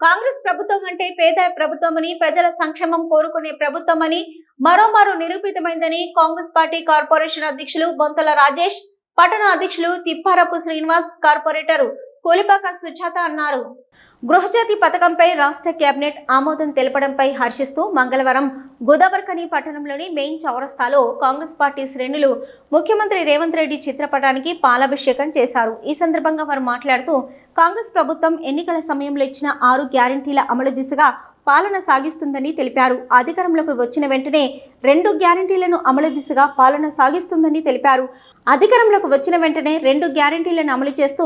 కాంగ్రెస్ ప్రభుత్వం అంటే పేద ప్రభుత్వమని ప్రజల సంక్షేమం కోరుకునే ప్రభుత్వమని మరోమారు నిరూపితమైందని కాంగ్రెస్ పార్టీ కార్పొరేషన్ అధ్యక్షులు బొంతల రాజేష్ పట్టణ అధ్యక్షులు తిప్పారపు శ్రీనివాస్ కార్పొరేటర్ కోలిపాక సుజాత అన్నారు. గృహజ్యోతి పథకంపై రాష్ట్ర కేబినెట్ ఆమోదం తెలపడంపై హర్షిస్తూ మంగళవారం గోదావరికని పట్టణంలోని మెయిన్ చౌరస్తాలో కాంగ్రెస్ పార్టీ శ్రేణులు ముఖ్యమంత్రి రేవంత్ రెడ్డి చిత్రపటానికి పాలాభిషేకం చేశారు. ఈ సందర్భంగా వారు మాట్లాడుతూ కాంగ్రెస్ ప్రభుత్వం ఎన్నికల సమయంలో ఇచ్చిన ఆరు గ్యారంటీల అమలు దిశగా పాలన సాగిస్తుందని తెలిపారు. అధికారంలోకి వచ్చిన వెంటనే రెండు గ్యారంటీలను అమలు దిశగా పాలన సాగిస్తుందని తెలిపారు. అధికారంలోకి వచ్చిన వెంటనే రెండు గ్యారంటీలను అమలు చేస్తూ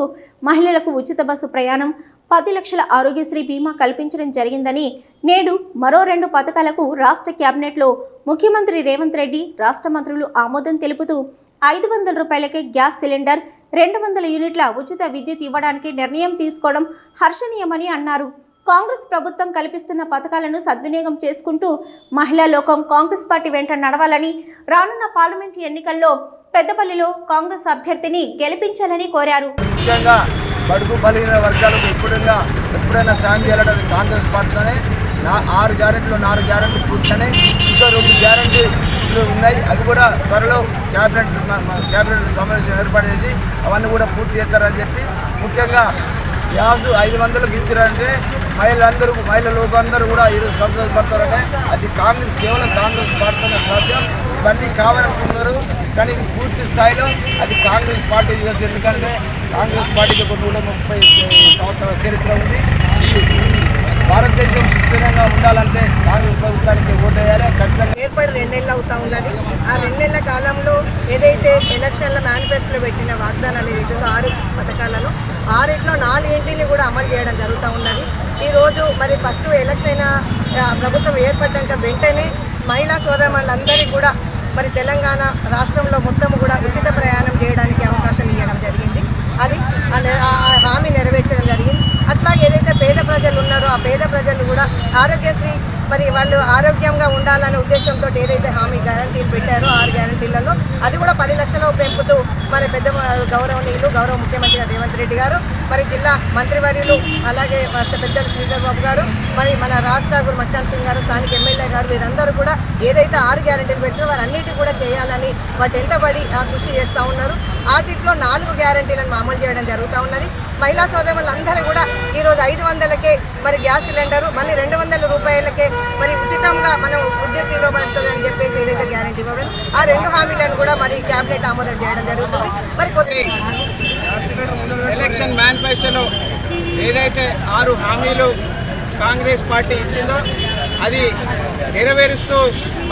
మహిళలకు ఉచిత బస్సు ప్రయాణం పది లక్షల ఆరోగ్యశ్రీ బీమా కల్పించడం జరిగిందని నేడు మరో రెండు పథకాలకు రాష్ట్ర కేబినెట్లో ముఖ్యమంత్రి రేవంత్ రెడ్డి రాష్ట్ర మంత్రులు ఆమోదం తెలుపుతూ ఐదు వందల రూపాయలకే గ్యాస్ సిలిండర్ రెండు వందల యూనిట్ల ఉచిత విద్యుత్ ఇవ్వడానికి నిర్ణయం తీసుకోవడం హర్షణీయమని అన్నారు. కాంగ్రెస్ ప్రభుత్వం కల్పిస్తున్న పథకాలను సద్వినియోగం చేసుకుంటూ మహిళా లోకం కాంగ్రెస్ పార్టీ వెంట నడవాలని రానున్న పార్లమెంట్ ఎన్నికల్లో పెద్దపల్లిలో కాంగ్రెస్ అభ్యర్థిని గెలిపించాలని కోరారు. ముఖ్యంగా బడుగు బలహీన వర్గాలకు ఎప్పుడైనా ఎప్పుడైనా సాయం చేయాలంటే కాంగ్రెస్ పార్టీలోనే నా ఆరు గ్యారెంటీలు నాలుగు గ్యారెంటీలు కూర్చొని ఇంకా రెండు గ్యారెంటీలు ఉన్నాయి అవి కూడా త్వరలో క్యాబినెట్ క్యాబినెట్ సమావేశం ఏర్పాటు చేసి అవన్నీ కూడా పూర్తి చేస్తారని చెప్పి ముఖ్యంగా గ్యాస్ ఐదు వందలకు ఇచ్చారంటే మహిళలందరూ మహిళలు అందరూ కూడా ఈరోజు సంతోషపడతారంటే అది కాంగ్రెస్ కేవలం కాంగ్రెస్ పార్టీనే సాధ్యం. ఇవన్నీ కావాలనుకుంటున్నారు కానీ పూర్తి స్థాయిలో అది కాంగ్రెస్ పార్టీ చేస్తుంది ఎందుకంటే కాంగ్రెస్ పార్టీకి ఒక నూట ముప్పై సంవత్సరాల చరిత్ర ఉంది. భారతదేశం సుస్థిరంగా ఉండాలంటే కాంగ్రెస్ ప్రభుత్వానికి ఓటేయాలి ఖచ్చితంగా. ఏర్పడి రెండేళ్ళు అవుతా ఉన్నది. ఆ రెండేళ్ళ కాలంలో ఏదైతే ఎలక్షన్ల మేనిఫెస్టోలో పెట్టిన వాగ్దానాలు ఏదైతే ఆరు పథకాలను ఆరిట్లో నాలుగింటిని కూడా అమలు చేయడం జరుగుతూ ఉన్నది. ఈరోజు మరి ఫస్ట్ ఎలక్షన్ ఆ, ప్రభుత్వం ఏర్పడ్డాక వెంటనే మహిళా సోదరులందరికీ కూడా మరి తెలంగాణ రాష్ట్రంలో మొత్తం కూడా ఉచిత ప్రయాణం చేయడానికి అవకాశం ఇవ్వడం జరిగింది. అది ఆ హామీ నెరవేర్చడం జరిగింది. అట్లాగే ఏదైతే పేద ప్రజలు ఉన్నారో ఆ పేద ప్రజలు కూడా ఆరోగ్యశ్రీ మరి వాళ్ళు ఆరోగ్యంగా ఉండాలనే ఉద్దేశంతో ఏదైతే హామీ గ్యారంటీలు పెట్టారో ఆరు గ్యారంటీలలో అది కూడా పది లక్షల పెంపుతూ మరి పెద్ద గౌరవనీయులు గౌరవ ముఖ్యమంత్రి రేవంత్ రెడ్డి గారు మరి జిల్లా మంత్రివర్యులు అలాగే మా పెద్దలు శ్రీధర్ బాబు గారు మరి మన రాజ్ ఠాకూర్ మక్కాన్ సింగ్ గారు స్థానిక ఎమ్మెల్యే గారు వీరందరూ కూడా ఏదైతే ఆరు గ్యారంటీలు పెట్టారో వారన్నిటి కూడా చేయాలని వాటి ఎంటబడి ఆ కృషి చేస్తూ ఉన్నారు. వాటిలో నాలుగు గ్యారంటీలను అమలు చేయడం జరుగుతూ ఉన్నది. మహిళా సోదరులందరూ కూడా ఈరోజు ఐదు వందలకే మరి గ్యాస్ సిలిండరు మళ్ళీ రెండు వందల రూపాయలకే మరి ఉచితంగా మనం విద్యుత్ ఇవ్వబడుతుంది అని చెప్పేసి ఏదైతే గ్యారంటీ ఇవ్వబడింది ఆ రెండు హామీలను కూడా మరి క్యాబినెట్ ఆమోదం చేయడం జరుగుతుంది. మరి ఎలక్షన్ మేనిఫెస్టోలో ఏదైతే ఆరు హామీలు కాంగ్రెస్ పార్టీ ఇచ్చిందో అది నెరవేరుస్తూ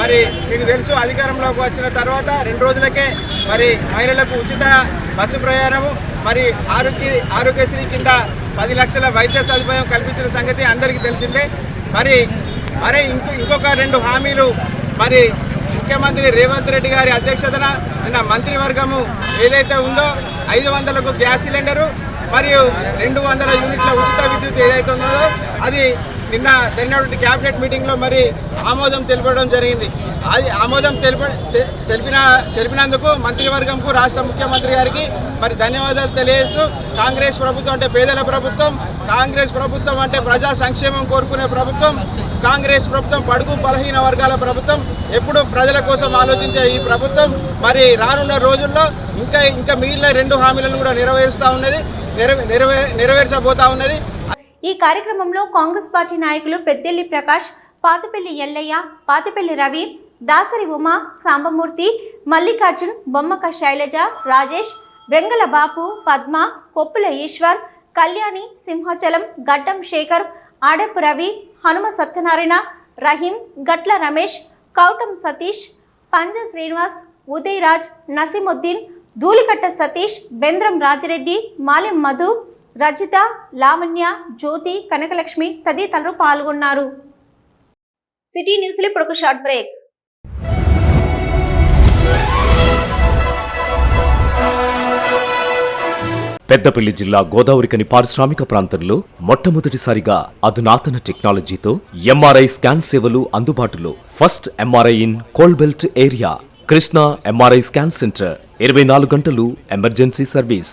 మరి మీకు తెలుసు అధికారంలోకి వచ్చిన తర్వాత రెండు రోజులకే మరి మహిళలకు ఉచిత బస్సు ప్రయాణము మరి ఆరోగ్య ఆరోగ్యశ్రీ కింద పది లక్షల వైద్య సదుపాయం కల్పించిన సంగతి అందరికీ తెలిసిందే. మరి అరే ఇంకో ఇంకొక రెండు హామీలు. మరి ముఖ్యమంత్రి రేవంత్ రెడ్డి గారి అధ్యక్షతన నిన్న మంత్రివర్గము ఏదైతే ఉందో ఐదు వందలకు గ్యాస్ సిలిండరు మరియు రెండు వందల యూనిట్ల ఉచిత విద్యుత్ ఏదైతే ఉందో అది నిన్న జరిగినటువంటి క్యాబినెట్ మీటింగ్లో మరి ఆమోదం తెలిపడం జరిగింది. అది ఆమోదం తెలిప తెలిపిన తెలిపినందుకు మంత్రివర్గంకు రాష్ట్ర ముఖ్యమంత్రి గారికి మరి ధన్యవాదాలు తెలియజేస్తూ కాంగ్రెస్ ప్రభుత్వం అంటే పేదల ప్రభుత్వం కాంగ్రెస్ ప్రభుత్వం అంటే ప్రజా సంక్షేమం కోరుకునే ప్రభుత్వం కాంగ్రెస్ ప్రభుత్వం పడుగు బలహీన వర్గాల ప్రభుత్వం ఎప్పుడు ప్రజల కోసం ఆలోచించే ఈ ప్రభుత్వం మరి రానున్న రోజుల్లో ఇంకా ఇంకా మిగిలిన రెండు హామీలను కూడా నెరవేరుస్తూ ఉన్నది నెరవే నెరవే నెరవేర్చబోతా ఉన్నది. ఈ కార్యక్రమంలో కాంగ్రెస్ పార్టీ నాయకులు పెద్దెల్లి ప్రకాష్ పాతపల్లి ఎల్లయ్య పాతపల్లి రవి దాసరి ఉమా సాంబమూర్తి మల్లికార్జున్ బొమ్మక శైలజ రాజేష్ వెంగళ బాపు పద్మ కొప్పుల ఈశ్వర్ కళ్యాణి సింహాచలం గడ్డం శేఖర్ ఆడపు రవి హనుమ సత్యనారాయణ రహీం గట్ల రమేష్ కౌటం సతీష్ పంజ శ్రీనివాస్ ఉదయ్ రాజ్ నసీముద్దీన్ ధూలికట్ట సతీష్ బెంద్రం రాజిరెడ్డి మాలెం మధు రజిత లావణ్య జ్యోతి కనకలక్ష్మి తదితరులు పాల్గొన్నారు. సిటీ న్యూస్లో ఇప్పుడు ఒక షార్ట్ బ్రేక్. పెద్దపల్లి జిల్లా గోదావరికని పారిశ్రామిక ప్రాంతంలో మొట్టమొదటిసారిగా అధునాతన టెక్నాలజీతో ఎంఆర్ఐ స్కాన్ సేవలు అందుబాటులో. First MRI in coal belt area. Krishna MRI scan centre. ఇరవై నాలుగు గంటలు emergency service.